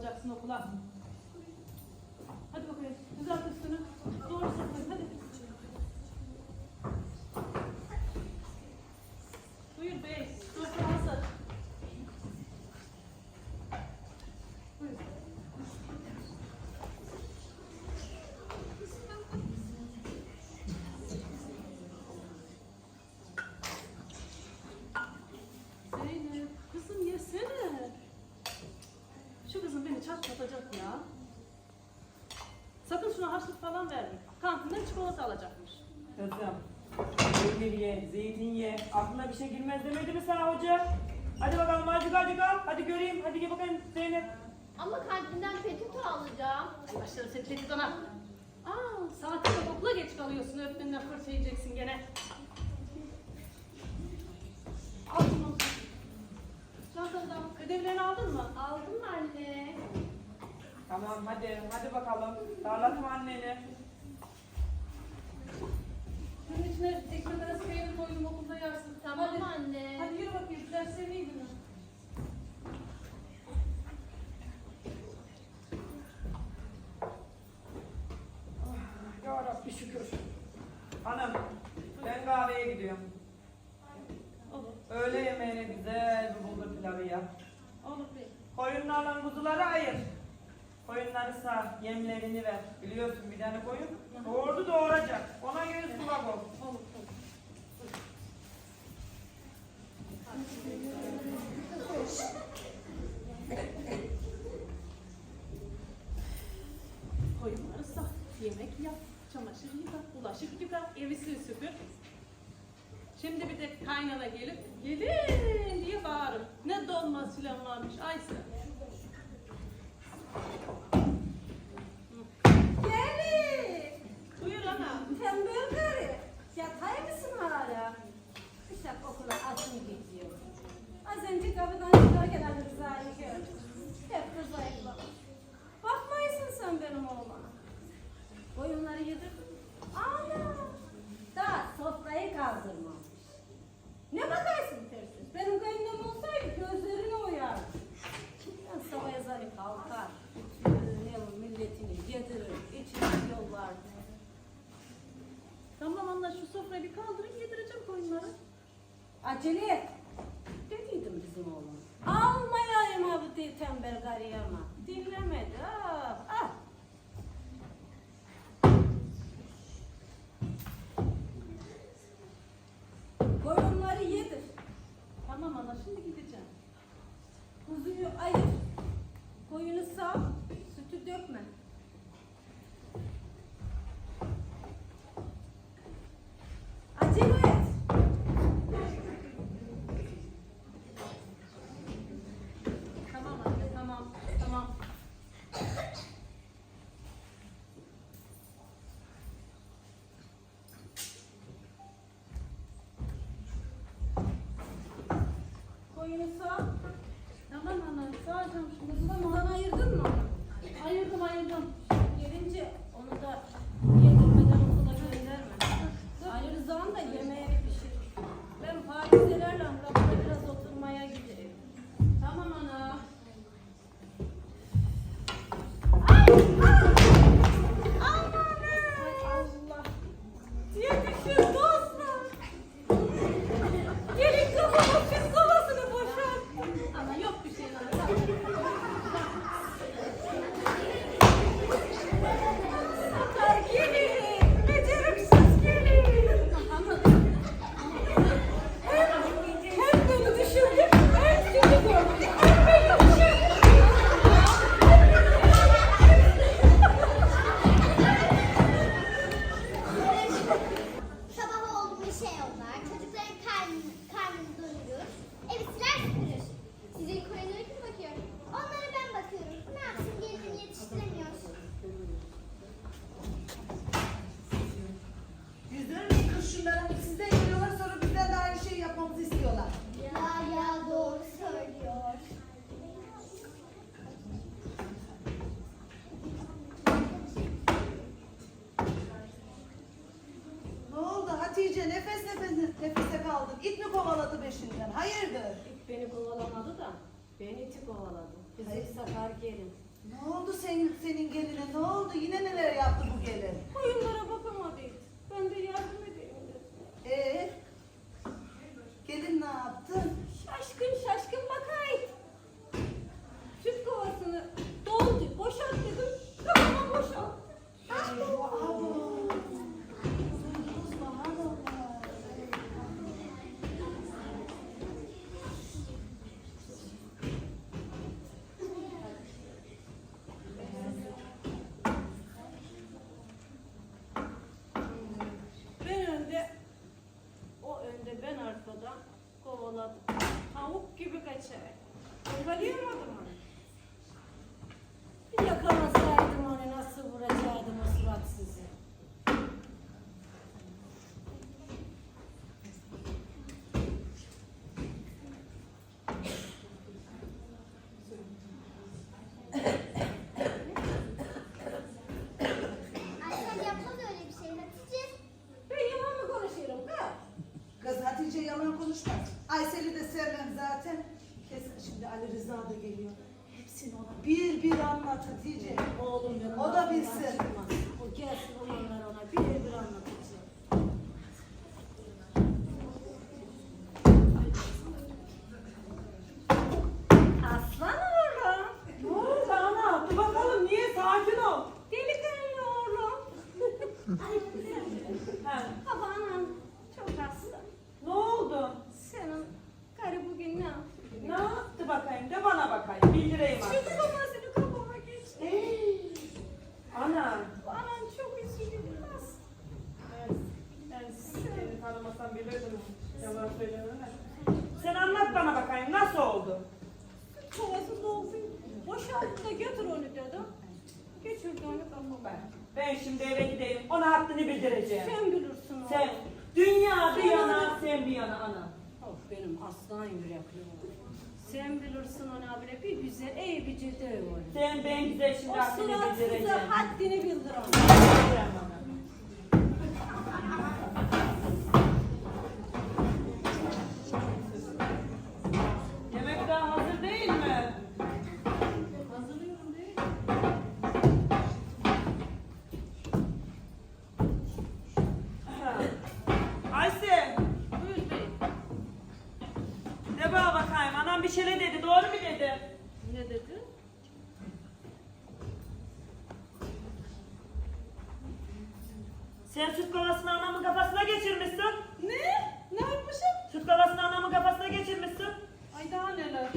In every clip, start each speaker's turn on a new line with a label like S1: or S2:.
S1: alacaksın okula. tutacak ya. Sakın şuna harçlık falan verme. Kantinden çikolata alacakmış.
S2: Kızım, peynir ye, zeytin ye. Aklına bir şey girmez demedi mi sana hoca? Hadi bakalım hadi hadi al. Hadi göreyim. Hadi gel bakayım Zeynep.
S3: Ama kantinden petito alacağım.
S1: Ay başlarım seni petitona. Aa, saatinde okula geç kalıyorsun. Öğretmenine fırça yiyeceksin gene. Al bunu. Çantadan ödevlerini aldın mı?
S3: Aldım anne.
S2: Tamam hadi hadi bakalım. Darlatma anneni.
S1: Bunun içine ekmek arası peynir okulda yersin.
S3: Tamam
S1: Hadi.
S3: anne.
S1: Hadi yürü bakayım derslerini iyi dinle.
S2: kenarlarını koyun. Yoğurdu doğuracak. Ona göre sulak
S1: olsun. Koyun arasa yemek yap, çamaşır yıka, bulaşık yıka, evi sil süpür. Şimdi bir de kaynana gelip gelin diye bağırır. Ne dolma filan varmış Aysa.
S4: Acele et.
S1: Tamam
S4: anam. Sağ ol. Şurada da
S5: kovaladı peşinden. Hayırdır?
S4: İlk beni kovalamadı da beni iti kovaladı. Bizi
S5: Hayır.
S4: sakar gelin.
S5: Ne oldu senin senin geline? Ne oldu? Yine neler yaptı bu gelin?
S4: Koyunlara bakamadıydı. Ben de yardım edeyim dedim.
S5: Ee? Gelin ne yaptı?
S4: Şaşkın şaşkın bakay. Süt kovasını doldu. Boşalt dedim. Tamam boşalt. Ah, kaçarak. Kovalayamadım onu. Bir yakalasaydım onu nasıl vuracaktım o
S6: öyle bir şey Hatice.
S4: Ben yalan mı konuşuyorum kız?
S5: Kız Hatice yalan konuşmaz. Aysel'i de sevmem zaten. Kesin şimdi Ali Rıza da geliyor. Hepsini ona bir bir anlat Hatice.
S4: Oğlum
S5: O da bilsin.
S4: O gelsin olanlar ona bir bir anlatacak. Aslan oğlum.
S2: Ne oldu ana? Dur bakalım niye? Sakin ol.
S4: Delikanlı oğlum.
S2: Ha,
S4: Baba anam çok hasta.
S2: ne oldu?
S4: Senin karı bugün ne yaptı?
S2: Ne yaptı bakayım? De bana bakayım. Bildireyim artık.
S4: Sütü babasını kafama geçti.
S2: Hey, Ana.
S4: Anam çok üzüldü.
S2: Ben, ben seni tanımasam bilirdim. Yalan söylememe. Sen anlat bana bakayım nasıl oldu?
S4: Kovası doldu. Boşalttı da götür onu dedim.
S2: Ben şimdi eve gideyim. Ona haddini bildireceğim.
S4: Sen bilirsin.
S2: Sen dünya bir yana, sen bir yana ana.
S4: Of benim aslan yürekli. Sen bilirsin ona bile bir güzel, iyi bir ciddi var.
S2: Sen ben güzel şimdi
S4: O
S2: haddini bildireceğim.
S4: haddini bildir ona.
S2: Süt kovasını anamın kafasına geçirmişsin.
S1: Ne? Ne yapmışım?
S2: Süt kovasını anamın kafasına geçirmişsin.
S1: Ay daha neler.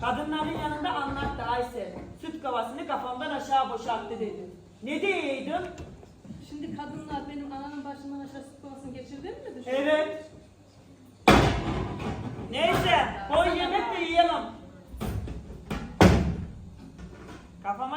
S2: Kadınların yanında anlattı Ayşe. Süt kovasını kafamdan aşağı boşalttı dedi. Ne diyeydin?
S1: Şimdi kadınlar benim ananın başından aşağı süt kovasını geçirdi mi düşünüyor?
S2: Evet. Neyse, koy yemek de yiyelim.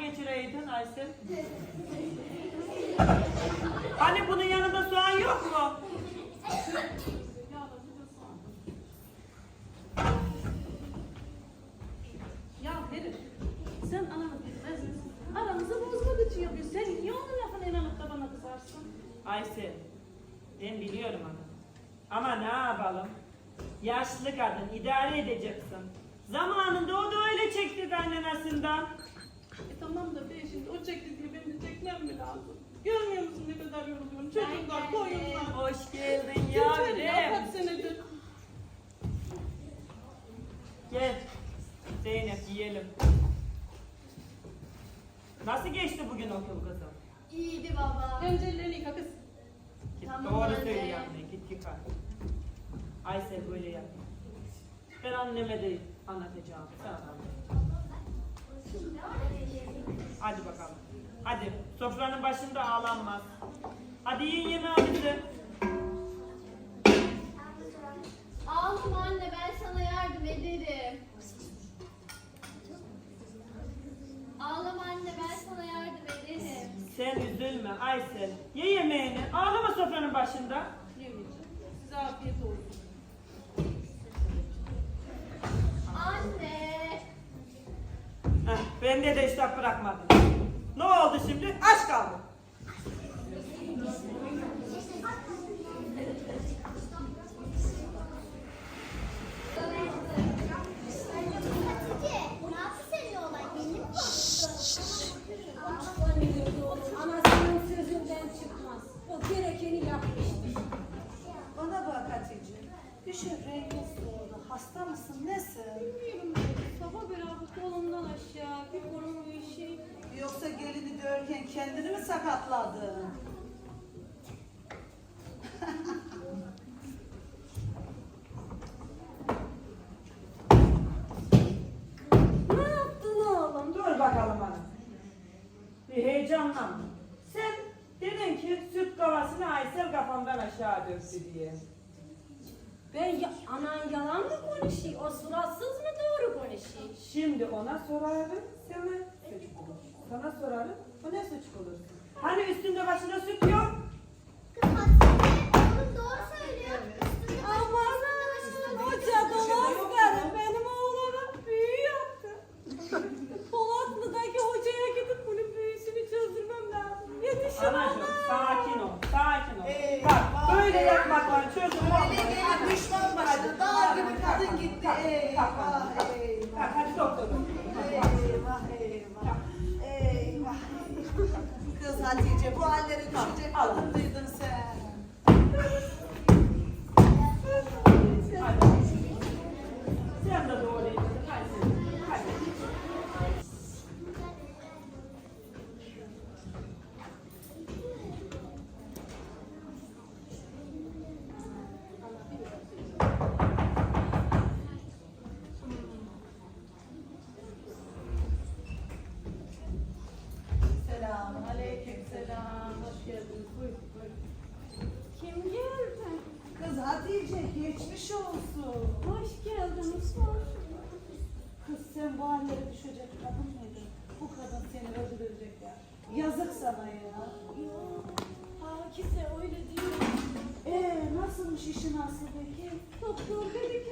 S2: Geçireydin Aysel. Hani bunun yanında soğan yok mu?
S1: Ya herif, sen anamı bilmez misin? Aramızı bozmak için yapıyorsun. Sen niye onun lafına inanıp da bana kızarsın?
S2: Aysel, ben biliyorum onu. Ama ne yapalım? Yaşlı kadın, idare edeceksin. Zamanında o da öyle çekti annenesinden.
S1: Tamam da be şimdi o çekti diye benim de çekmem mi lazım? Görmüyor musun ne kadar yoruluyorum? Çocuklar, koyunlar.
S2: Hoş geldin
S1: Yeter ya
S2: yavrum.
S1: kaç senedir.
S2: Gel. Zeynep yiyelim. Nasıl geçti bugün okul kızım?
S6: İyiydi baba.
S1: Önce ellerini yıka kız.
S2: Git
S6: Tamam
S2: doğru
S6: anne.
S2: söylüyor anne. Git yıka. Aysel böyle yap. Ben anneme de anlatacağım. Sen anlat. Hadi bakalım. Hadi. Sofranın başında ağlanmaz. Hadi yiyin yemeğinizi.
S6: Ağlama anne ben sana yardım ederim. Ağlama anne ben sana yardım ederim.
S2: Sen üzülme Aysel. Ye yemeğini. Ağlama sofranın başında.
S1: Yemeyeceğim. Size afiyet olsun.
S2: Bende de
S5: sakatladı.
S4: Ne yaptın oğlum?
S2: Dur bakalım hanım. Bir heyecanlanma. Sen dedin ki süt kovasını Aysel kafamdan aşağı döktü diye.
S4: Ben ya, anan yalan mı konuşuyor? O suratsız mı doğru konuşuyor?
S2: Şimdi ona sorarım, sana suç bulur. Sana sorarım, o ne suç bulursun? Hani üstünde başında süt yok?
S6: Kız Hatice oğlum doğru söylüyor. Üstünde
S4: Aman
S6: üstünde başında
S4: hoca dolaz karı benim oğluma büyü yaptı. Polatlı'daki hocaya gidip bunun büyüsünü çözdürmem lazım. Yetişin
S2: Anacığım, sakin ol, sakin ol. Bak, böyle yapmakla çözüm olmaz.
S5: Öyle gelip düşman başına dağ gibi kadın gitti. Eyvah. Kadın mıydın? Bu kadın seni öldürecek ya. Yazık sana ya.
S4: Akise öyle değil.
S5: Ee nasılmış işin aslı peki?
S4: Doktor dedi ki